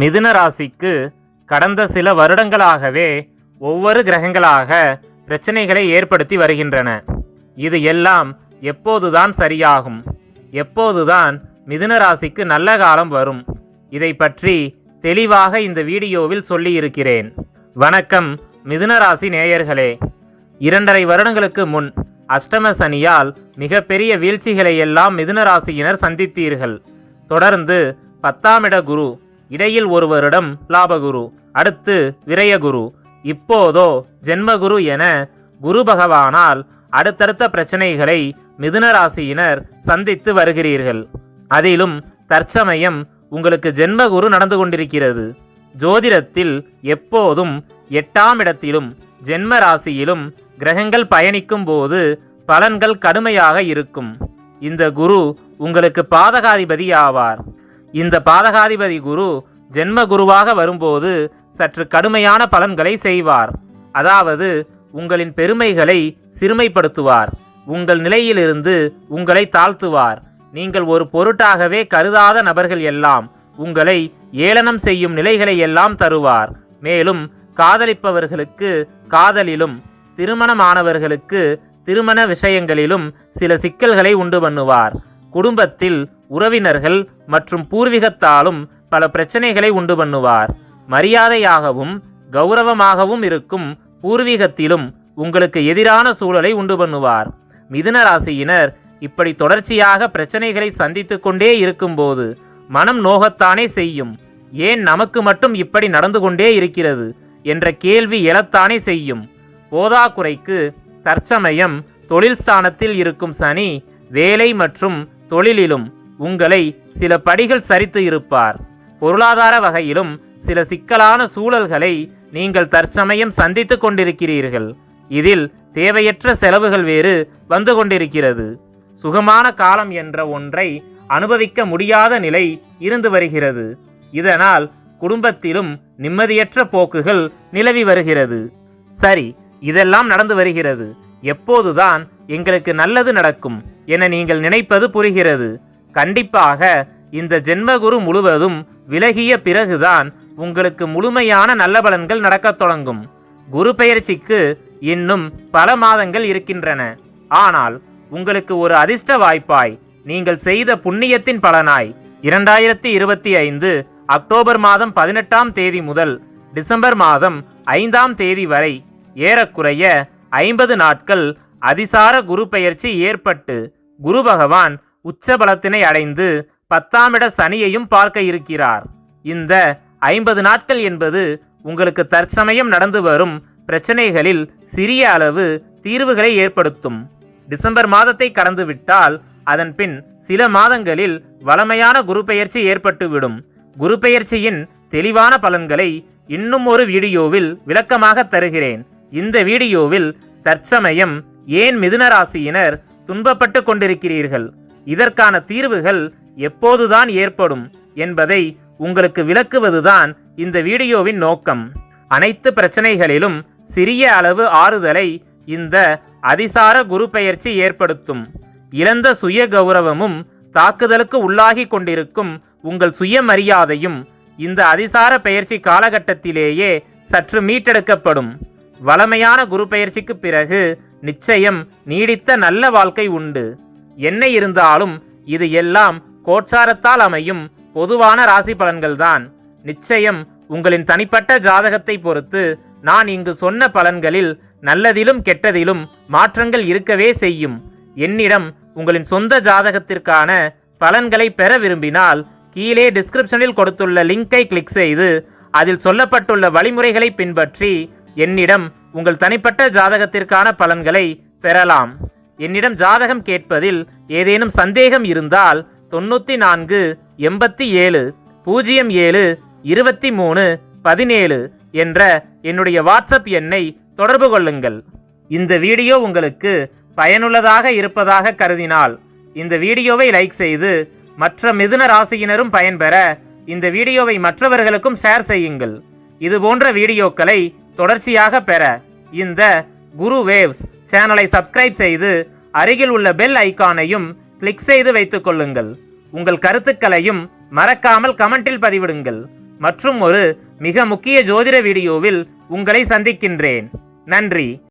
மிதுன ராசிக்கு கடந்த சில வருடங்களாகவே ஒவ்வொரு கிரகங்களாக பிரச்சனைகளை ஏற்படுத்தி வருகின்றன. இது எல்லாம் எப்போதுதான் சரியாகும். எப்போதுதான் மிதுன ராசிக்கு நல்ல காலம் வரும். இதை பற்றி தெளிவாக இந்த வீடியோவில் சொல்லியிருக்கிறேன். வணக்கம் மிதுன ராசி நேயர்களே. இரண்டரை வருடங்களுக்கு முன் அஷ்டம சனியால் மிகப்பெரிய வீழ்ச்சிகளை எல்லாம் மிதுன ராசியினர் சந்தித்தீர்கள். தொடர்ந்து பத்தாமிட குரு இடையில் ஒரு வருடம் லாபகுரு அடுத்து விரயகுரு. இப்போதோ ஜென்மகுரு என குரு பகவானால் அடுத்தடுத்த பிரச்சனைகளை மிதுன ராசியினர் சந்தித்து வருகிறீர்கள். அதிலும் தற்சமயம் உங்களுக்கு ஜென்மகுரு நடந்து கொண்டிருக்கிறது. ஜோதிடத்தில் எப்போதும் எட்டாம் இடத்திலும் ஜென்ம ராசியிலும் கிரகங்கள் பயணிக்கும் போது பலன்கள் கடுமையாக இருக்கும். இந்த குரு உங்களுக்கு பாதகாதிபதி ஆவார். இந்த பாதகாதிபதி குரு ஜென்ம குருவாக வரும்போது சற்று கடுமையான பலன்களை செய்வார். அதாவது உங்களின் பெருமைகளை சிறுமைப்படுத்துவார். உங்கள் நிலையிலிருந்து உங்களை தாழ்த்துவார். நீங்கள் ஒரு பொருட்டாகவே கருதாத நபர்கள் எல்லாம் உங்களை ஏளனம் செய்யும் நிலைகளை எல்லாம் தருவார். மேலும் காதலிப்பவர்களுக்கு காதலிலும் திருமணமானவர்களுக்கு திருமண விஷயங்களிலும் சில சிக்கல்களை உண்டு பண்ணுவார். குடும்பத்தில் உறவினர்கள் மற்றும் பூர்வீகத்தாலும் பல பிரச்சனைகளை உண்டு பண்ணுவார். மரியாதையாகவும் கௌரவமாகவும் இருக்கும் பூர்வீகத்திலும் உங்களுக்கு எதிரான சூழலை உண்டு பண்ணுவார். மிதுன ராசியினர் இப்படி தொடர்ச்சியாக பிரச்சனைகளை சந்தித்து கொண்டே இருக்கும்போது மனம் நோகத்தானே செய்யும். ஏன் நமக்கு மட்டும் இப்படி நடந்து கொண்டே இருக்கிறது? என்ற கேள்வி எழத்தானே செய்யும். போதாக்குறைக்கு தற்சமயம் தொழில் ஸ்தானத்தில் இருக்கும் சனி வேலை மற்றும் தொழிலிலும் உங்களை சில படிகள் சரித்து இருப்பார். பொருளாதார வகையிலும் சில சிக்கலான சூழல்களை நீங்கள் தற்சமயம் சந்தித்து கொண்டிருக்கிறீர்கள். இதில் தேவையற்ற செலவுகள் வேறு வந்து கொண்டிருக்கிறது. சுகமான காலம் என்ற ஒன்றை அனுபவிக்க முடியாத நிலை இருந்து வருகிறது. இதனால் குடும்பத்திலும் நிம்மதியற்ற போக்குகள் நிலவி வருகிறது. சரி இதெல்லாம் நடந்து வருகிறது. எப்போதுதான் எங்களுக்கு நல்லது நடக்கும் என நீங்கள் நினைப்பது புரிகிறது. கண்டிப்பாக இந்த ஜென்மகுரு முழுவதும் விலகிய பிறகுதான் உங்களுக்கு முழுமையான நல்ல பலன்கள் நடக்கத் தொடங்கும். குரு பெயர்ச்சிக்கு இன்னும் பல மாதங்கள் இருக்கின்றன. ஆனால் உங்களுக்கு ஒரு அதிர்ஷ்ட வாய்ப்பாய் நீங்கள் செய்த புண்ணியத்தின் பலனாய் இரண்டாயிரத்தி இருபத்தி ஐந்து அக்டோபர் மாதம் பதினெட்டாம் தேதி முதல் டிசம்பர் மாதம் ஐந்தாம் தேதி வரை ஏறக்குறைய ஐம்பது நாட்கள் அதிசார குரு பெயர்ச்சி ஏற்பட்டு குரு பகவான் உச்ச பலத்தினை அடைந்து பத்தாமிட சனியையும் பார்க்க இருக்கிறார். இந்த ஐம்பது நாட்கள் என்பது உங்களுக்கு தற்சமயம் நடந்து வரும் பிரச்சனைகளில் சிறிய அளவு தீர்வுகளை ஏற்படுத்தும். டிசம்பர் மாதத்தை கடந்துவிட்டால் அதன் பின் சில மாதங்களில் வளமையான குரு பெயர்ச்சி ஏற்பட்டுவிடும். குரு பெயர்ச்சியின் தெளிவான பலன்களை இன்னும் ஒரு வீடியோவில் விளக்கமாக தருகிறேன். இந்த வீடியோவில் தற்சமயம் ஏன் மிதுன ராசியினர் துன்பப்பட்டு கொண்டிருக்கிறீர்கள்? இதற்கான தீர்வுகள் எப்போதுதான் ஏற்படும் என்பதை உங்களுக்கு விளக்குவதுதான் இந்த வீடியோவின் நோக்கம். அனைத்து பிரச்சனைகளிலும் சிறிய அளவு ஆறுதலை இந்த அதிசார குரு பெயர்ச்சி ஏற்படுத்தும். இழந்த சுய கௌரவமும் தாக்குதலுக்கு உள்ளாகி கொண்டிருக்கும் உங்கள் சுயமரியாதையும் இந்த அதிசார பெயர்ச்சி காலகட்டத்திலேயே சற்று மீட்டெடுக்கப்படும். வளமையான குரு பெயர்ச்சிக்கு பிறகு நிச்சயம் நீடித்த நல்ல வாழ்க்கை உண்டு. என்ன இருந்தாலும் இது எல்லாம் கோட்சாரத்தால் அமையும் பொதுவான ராசி பலன்கள்தான். நிச்சயம் உங்களின் தனிப்பட்ட ஜாதகத்தை பொறுத்து நான் இங்கு சொன்ன பலன்களில் நல்லதிலும் கெட்டதிலும் மாற்றங்கள் இருக்கவே செய்யும். என்னிடம் உங்களின் சொந்த ஜாதகத்திற்கான பலன்களை பெற விரும்பினால் கீழே டிஸ்கிரிப்ஷனில் கொடுத்துள்ள லிங்கை கிளிக் செய்து அதில் சொல்லப்பட்டுள்ள வழிமுறைகளை பின்பற்றி என்னிடம் உங்கள் தனிப்பட்ட ஜாதகத்திற்கான பலன்களை பெறலாம். என்னிடம் ஜாதகம் கேட்பதில் ஏதேனும் சந்தேகம் இருந்தால் தொண்ணூற்றி நான்கு எண்பத்தி ஏழு பூஜ்ஜியம் ஏழு இருபத்தி மூணு பதினேழு என்ற என்னுடைய வாட்ஸ்அப் எண்ணை தொடர்பு கொள்ளுங்கள். இந்த வீடியோ உங்களுக்கு பயனுள்ளதாக இருப்பதாக கருதினால் இந்த வீடியோவை லைக் செய்து மற்ற மிதுன ராசியினரும் பயன்பெற இந்த வீடியோவை மற்றவர்களுக்கும் ஷேர் செய்யுங்கள். இது போன்ற வீடியோக்களை தொடர்ச்சியாக பெற இந்த குரு வேவ்ஸ் சேனலை சப்ஸ்கிரைப் செய்து அருகில் உள்ள பெல் ஐகானையும் கிளிக் செய்து வைத்துக் கொள்ளுங்கள் உங்கள் கருத்துக்களையும் மறக்காமல் கமெண்டில் பதிவிடுங்கள். மற்றும் ஒரு மிக முக்கிய ஜோதிட வீடியோவில் உங்களை சந்திக்கின்றேன். நன்றி.